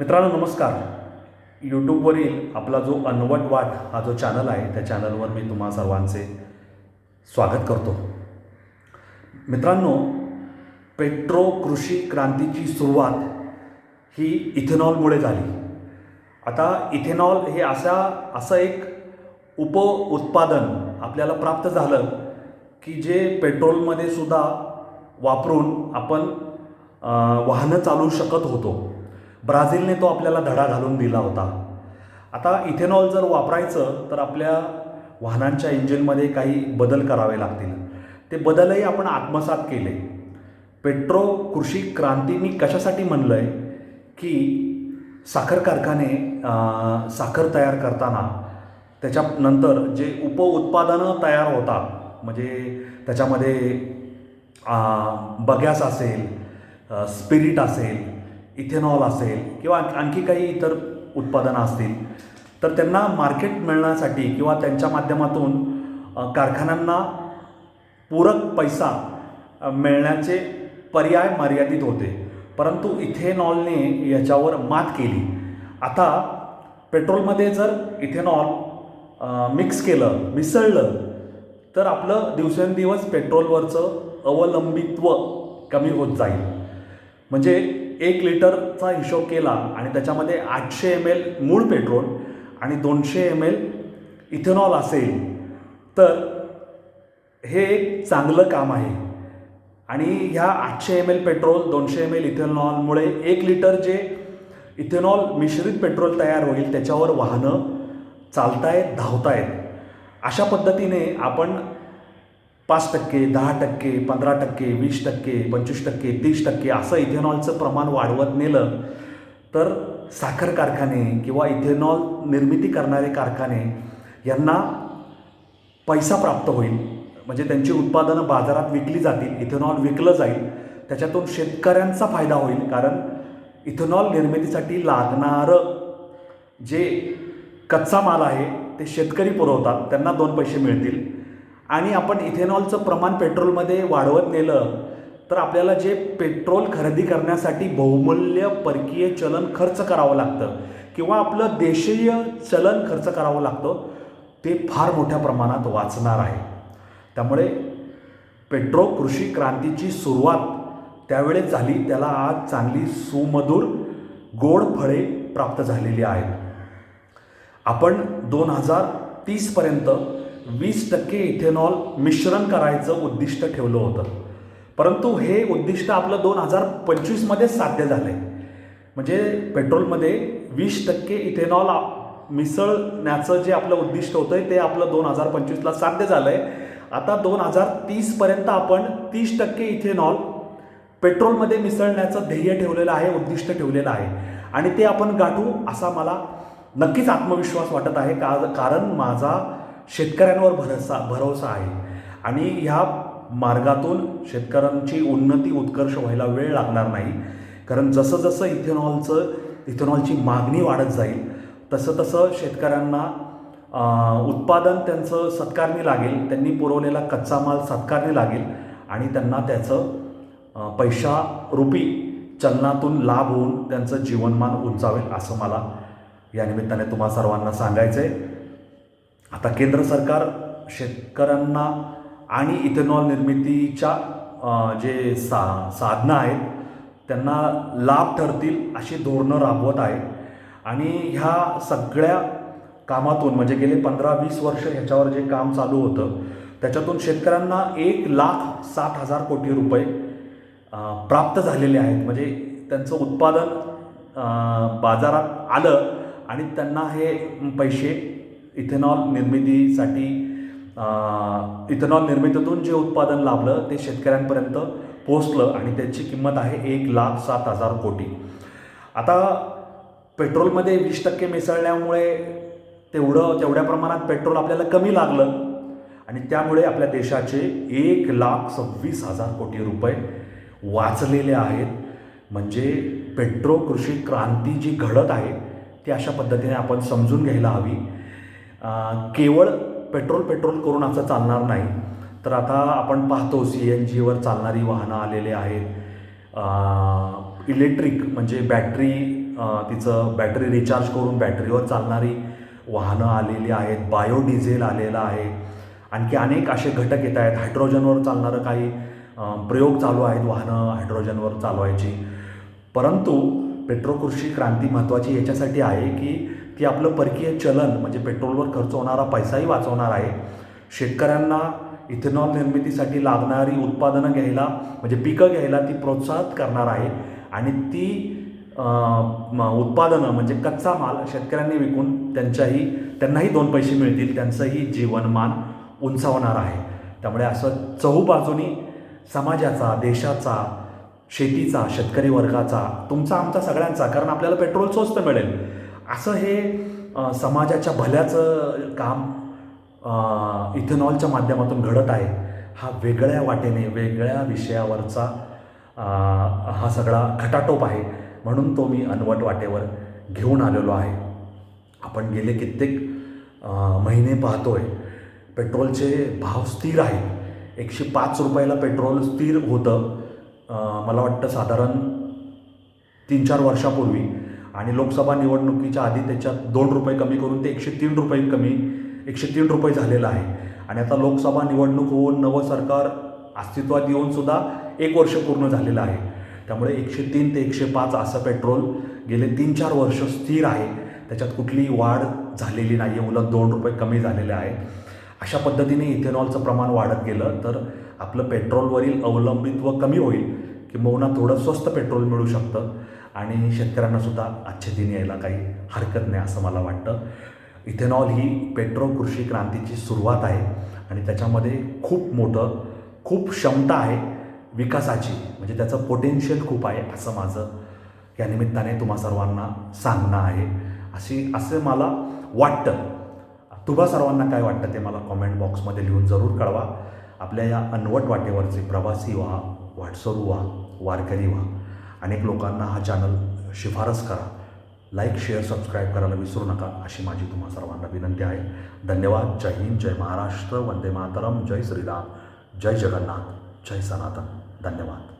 मित्रांनो नमस्कार. यूट्यूबवरील आपला जो अनवट वाट हा जो चॅनल आहे त्या चॅनलवर मी तुम्हा सर्वांचे स्वागत करतो. मित्रांनो पेट्रो कृषी क्रांतीची सुरुवात ही इथेनॉलमुळे झाली. आता इथेनॉल हे असा असं एक उप उत्पादन आपल्याला प्राप्त झालं की जे पेट्रोलमध्ये सुद्धा वापरून आपण वाहनं चालवू शकत होतो. ब्राझीलने तो आपल्याला धडा घालून दिला होता. आता इथेनॉल जर वापरायचं तर आपल्या वाहनांच्या इंजिनमध्ये काही बदल करावे लागतील. ते बदलही आपण आत्मसात केले. पेट्रो कृषी क्रांती मी कशासाठी म्हणलं आहे की साखर कारखाने साखर तयार करताना त्याच्यानंतर जे उपउत्पादनं तयार होतात म्हणजे त्याच्यामध्ये बगॅस असेल स्पिरिट असेल इथेनॉल असेल किंवा आणखी काही इतर उत्पादनं असतील तर त्यांना मार्केट मिळण्यासाठी किंवा त्यांच्या माध्यमातून कारखान्यांना पूरक पैसा मिळण्याचे पर्याय मर्यादित होते. परंतु इथेनॉलने याच्यावर मात केली. आता पेट्रोलमध्ये जर इथेनॉल मिक्स केलं मिसळलं तर आपलं दिवसेंदिवस पेट्रोलवरचं अवलंबित्व कमी होत जाईल. म्हणजे एक लिटरचा हिशोब केला आणि त्याच्यामध्ये आठशे एम एल मूळ पेट्रोल आणि दोनशे एम एल इथेनॉल असेल तर हे एक चांगलं काम आहे. आणि ह्या आठशे एम एल पेट्रोल दोनशे एम एल इथेनॉलमुळे एक लिटर जे इथेनॉल मिश्रित पेट्रोल तयार होईल त्याच्यावर वाहनं चालतायत धावतायत. अशा पद्धतीने आपण पाच टक्के दहा टक्के पंधरा टक्के वीस टक्के पंचवीस टक्के तीस टक्के असं इथेनॉलचं प्रमाण वाढवत नेलं तर साखर कारखाने किंवा इथेनॉल निर्मिती करणारे कारखाने यांना पैसा प्राप्त होईल. म्हणजे त्यांची उत्पादनं बाजारात विकली जातील इथेनॉल विकलं जाईल. त्याच्यातून शेतकऱ्यांचा फायदा होईल कारण इथेनॉल निर्मितीसाठी लागणारं जे कच्चा माल आहे ते शेतकरी पुरवतात त्यांना दोन पैसे मिळतील. आणि आपण इथेनॉलचं प्रमाण पेट्रोलमध्ये वाढवत नेलं तर आपल्याला जे पेट्रोल खरेदी करण्यासाठी बहुमूल्य परकीय चलन खर्च करावं लागतं किंवा आपलं देशीय चलन खर्च करावं लागतं ते फार मोठ्या प्रमाणात वाचणार आहे. त्यामुळे पेट्रो कृषी क्रांतीची सुरुवात त्यावेळेस झाली त्याला आज चांगली सुमधुर गोड फळे प्राप्त झालेली आहेत. आपण दोन हजार तीसपर्यंत वीस टक्के इथेनॉल मिश्रण करायचं उद्दिष्ट ठेवलं होतं. परंतु हे उद्दिष्ट आपलं दोन हजार पंचवीसमध्येच साध्य झालं आहे म्हणजे पेट्रोलमध्ये वीस टक्के इथेनॉल मिसळण्याचं जे आपलं उद्दिष्ट होतं ते आपलं दोन हजार पंचवीसला साध्य झालं आहे आता दोन हजार तीसपर्यंत आपण तीस टक्के इथेनॉल पेट्रोलमध्ये मिसळण्याचं ध्येय ठेवलेलं आहे उद्दिष्ट ठेवलेलं आहे. आणि ते आपण गाठू असा मला नक्कीच आत्मविश्वास वाटत आहे. का कारण माझा शेतकऱ्यांवर भरसा भरोसा आहे. आणि ह्या मार्गातून शेतकऱ्यांची उन्नती उत्कर्ष व्हायला वेळ लागणार नाही. कारण जसं जसं इथेनॉलचं इथेनॉलची मागणी वाढत जाईल तसं तसं शेतकऱ्यांना उत्पादन त्यांचं सत्कारणी लागेल त्यांनी पुरवलेला कच्चा माल सत्कारणी लागेल आणि त्यांना त्याचं पैशा पैशारूपी चलनातून लाभ होऊन त्यांचं जीवनमान उंचावेल असं मला या निमित्ताने तुम्हा सर्वांना सांगायचं आहे आता केंद्र सरकार शेतकऱ्यांना आणि इथेनॉल निर्मितीच्या जे सा साधनं आहेत त्यांना लाभ ठरतील अशी धोरणं राबवत आहे आणि ह्या सगळ्या कामातून म्हणजे गेले पंधरा वीस वर्ष ह्याच्यावर जे काम चालू होतं त्याच्यातून शेतकऱ्यांना एक लाख साठ हजार कोटी रुपये प्राप्त झालेले आहेत. म्हणजे त्यांचं उत्पादन बाजारात आलं आणि त्यांना हे पैसे इथेनॉल निर्मितीसाठी इथेनॉल निर्मितीतून जे उत्पादन लाभलं ते शेतकऱ्यांपर्यंत पोचलं आणि त्याची किंमत आहे एक लाख सात हजार कोटी. आता पेट्रोलमध्ये वीस टक्के मिसळल्यामुळे तेवढं तेवढ्या प्रमाणात पेट्रोल आपल्याला कमी लागलं आणि त्यामुळे आपल्या देशाचे एक लाख सव्वीस हजार कोटी रुपये वाचलेले आहेत. म्हणजे पेट्रो कृषी क्रांती जी घडत आहे ती अशा पद्धतीने आपण समजून घ्यायला हवी. केवळ पेट्रोल पेट्रोल करून असं चालणार नाही. तर आता आपण पाहतो सी एन जीवर चालणारी वाहनं आलेली आहेत. इलेक्ट्रिक म्हणजे बॅटरी तिचं बॅटरी रिचार्ज करून बॅटरीवर चालणारी वाहनं आलेली आहेत. बायोडिझेल आलेलं आहे. आणखी अनेक असे घटक येत आहेत. हायड्रोजनवर चालणारं काही प्रयोग चालू आहेत वाहनं हायड्रोजनवर चालवायची. परंतु पेट्रोकृषी क्रांती महत्त्वाची याच्यासाठी आहे की ती आपलं परकीय चलन म्हणजे पेट्रोलवर खर्च होणारा पैसाही वाचवणार आहे. शेतकऱ्यांना इथेनॉल निर्मितीसाठी लागणारी उत्पादनं घ्यायला म्हणजे पिकं घ्यायला ती प्रोत्साहित करणार आहे. आणि ती उत्पादनं म्हणजे कच्चा माल शेतकऱ्यांनी विकून त्यांच्याही त्यांनाही दोन पैसे मिळतील त्यांचंही जीवनमान उंचावणार आहे. त्यामुळे असं चहूबाजूनी समाजाचा देशाचा शेतीचा शेतकरी वर्गाचा तुमचा आमचा सगळ्यांचा कारण आपल्याला पेट्रोल स्वस्त मिळेल. असं हे समाजाच्या भल्याचं काम इथेनॉलच्या माध्यमातून घडत आहे हा वेगळ्या वाटेने वेगळ्या विषयावरचा हा सगळा खटाटोप आहे म्हणून तो मी अनवट वाटेवर घेऊन आलेलो आहे. आपण गेले कित्येक महिने महिने पाहतोय पेट्रोलचे भाव स्थिर आहेत. एकशे पाच रुपयाला पेट्रोल स्थिर होतं. मला वाटतं साधारण तीन चार वर्षापूर्वी. आणि लोकसभा निवडणुकीच्या आधी त्याच्यात दोन रुपये कमी करून ते एकशे तीन रुपये कमी एकशे तीन रुपये झालेलं आहे. आणि आता लोकसभा निवडणूक होऊन नवं सरकार अस्तित्वात येऊन सुद्धा एक वर्ष पूर्ण झालेलं आहे. त्यामुळे एकशे तीन ते एकशे पाच असं पेट्रोल गेले तीन चार वर्ष स्थिर आहे. त्याच्यात कुठलीही वाढ झालेली नाही आहे उलट दोन रुपये कमी झालेले आहे. अशा पद्धतीने इथेनॉलचं प्रमाण वाढत गेलं तर आपलं पेट्रोलवरील अवलंबित्व कमी होईल किंबहुना थोडं स्वस्त पेट्रोल मिळू शकतं. आणि शेतकऱ्यांनासुद्धा आजचे दिन यायला काही हरकत नाही असं मला वाटतं. इथेनॉल ही पेट्रो कृषी क्रांतीची सुरुवात आहे आणि त्याच्यामध्ये खूप मोठं खूप क्षमता आहे विकासाची. म्हणजे त्याचं पोटेन्शियल खूप आहे असं माझं या निमित्ताने तुम्हा सर्वांना सांगणं आहे. अशी असं मला वाटतं. तुम्हा सर्वांना काय वाटतं ते मला कॉमेंट बॉक्समध्ये लिहून जरूर कळवा. आपल्या या अनवट वाटेवरचे प्रवासी व्हा वाटसरू व्हा वारकरी व्हा. अनेक लोकांना हा चॅनल शिफारस करा. लाईक शेअर सबस्क्राईब करायला विसरू नका अशी माझी तुम्हा सर्वांना विनंती आहे. धन्यवाद. जय हिंद जय महाराष्ट्र. वंदे मातरम. जय श्रीराम. जय जगन्नाथ. जय सनातन. धन्यवाद.